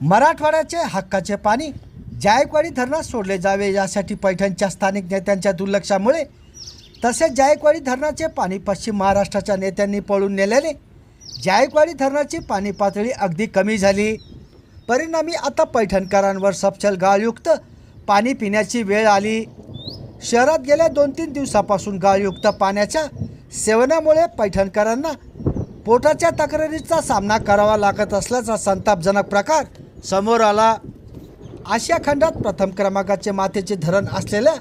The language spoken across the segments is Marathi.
मराठवाड्याचे हक्काचे पाणी जायकवाडी धरणात सोडले जावे यासाठी पैठणच्या स्थानिक नेत्यांच्या दुर्लक्षामुळे तसेच जायकवाडी धरणाचे पाणी पश्चिम महाराष्ट्राच्या नेत्यांनी पळून नेल्याने जायकवाडी धरणाची पाणी पातळी अगदी कमी झाली. परिणामी आता पैठणकरांवर सपचल गाळयुक्त पाणी पिण्याची वेळ आली. शहरात गेल्या दोन तीन दिवसापासून गाळयुक्त पाण्याच्या सेवनामुळे पैठणकरांना पोटाच्या तक्रारीचा सामना करावा लागत असल्याचा संतापजनक प्रकार समोर आला. आशिया खंडात प्रथम क्रमांकाचे मातेचे धरण असलेल्या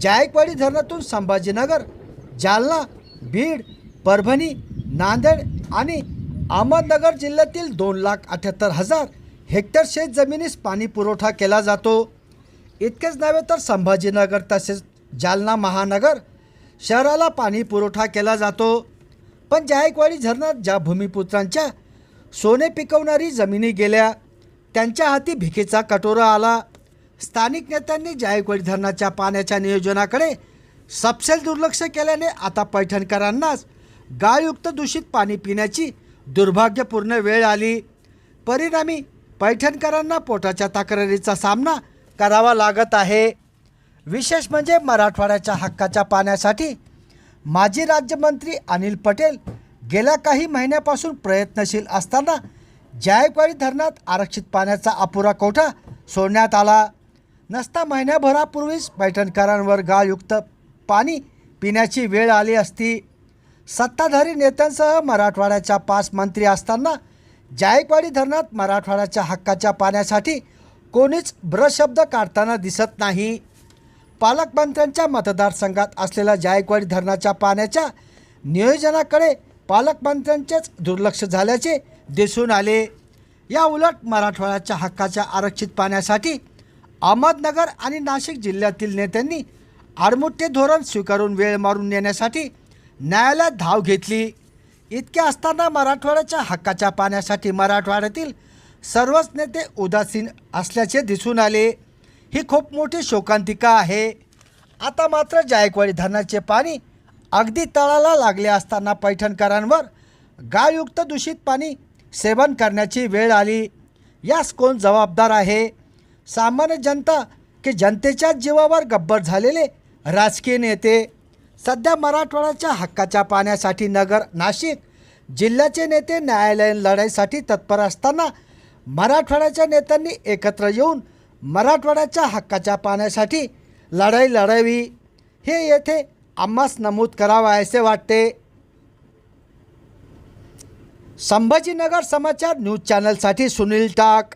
जायकवाडी धरणातून संभाजीनगर जालना बीड परभणी नांदेड आणि अहमदनगर जिल्ह्यातील दोन लाख अठ्याहत्तर हजार हेक्टर शेत जमिनीस पाणी पुरवठा केला जातो. इतकेच नव्हे तर संभाजीनगर तसेच जालना महानगर शहराला पाणी पुरवठा केला जातो. पण जायकवाडी धरणात ज्या भूमिपुत्रांच्या सोने पिकवणारी जमिनी गेल्या त्यांच्या हाती भिकेचा कटोरा आला. स्थानिक नेत्यांनी जायकवाडी धरणाच्या पाण्याच्या नियोजनाकडे सपशेल दुर्लक्ष केल्याने आता पैठणकरांनाच गाळयुक्त दूषित पाणी पिण्याची दुर्भाग्यपूर्ण वेळ आली. परिणामी पैठणकरांना पोटाच्या तक्रारीचा सामना करावा लागत आहे. विशेष म्हणजे मराठवाड्याच्या हक्काच्या पाण्यासाठी माजी राज्यमंत्री अनिल पटेल गेल्या काही महिन्यापासून प्रयत्नशील असताना जायकवाडी धरणात आरक्षित पाण्याचा अपुरा कोठा सोडण्यात आला. नसता महिन्याभरापूर्वीच पैठणकरांवर गाळयुक्त पाणी पिण्याची वेळ आली असती. सत्ताधारी नेत्यांसह मराठवाड्याच्या पाच मंत्री असताना जायकवाडी धरणात मराठवाड्याच्या हक्काच्या पाण्यासाठी कोणीच ब्रशब्द काढताना दिसत नाही. पालकमंत्र्यांच्या मतदारसंघात असलेल्या जायकवाडी धरणाच्या पाण्याच्या नियोजनाकडे पालकमंत्र्यांचेच दुर्लक्ष झाल्याचे दिसून आले. या उलट मराठवाड्याच्या हक्काच्या आरक्षित पाण्यासाठी अहमदनगर आणि नाशिक जिल्ह्यातील नेत्यांनी आडमुठ्ठे धोरण स्वीकारून वेळ मारून नेण्यासाठी न्यायालयात धाव घेतली. इतके असताना मराठवाड्याच्या हक्काच्या पाण्यासाठी मराठवाड्यातील सर्वच नेते उदासीन असल्याचे दिसून आले. ही खूप मोठी शोकांतिका आहे. आता मात्र जायकवाडी धरणाचे पाणी अगदी तळाला लागले असताना पैठणकरांवर गाळयुक्त दूषित पाणी सेवन करण्याची वेळ आली. यास कोण जबाबदार आहे? सामान्य जनता की जनतेच्या जीवावर गब्बर झालेले राजकीय नेते? सध्या मराठवाड्याच्या हक्काच्या पाण्यासाठी नगर नाशिक जिल्ह्याचे नेते न्यायालयीन लढाईसाठी तत्पर असताना मराठवाड्याच्या नेत्यांनी एकत्र येऊन मराठवाड्याच्या हक्काच्या पाण्यासाठी लढाई लढावी. हे येथे आम्हास नमूद करावा असे वाटते. संभाजीनगर समाचार न्यूज चॅनलसाठी सुनील टाक.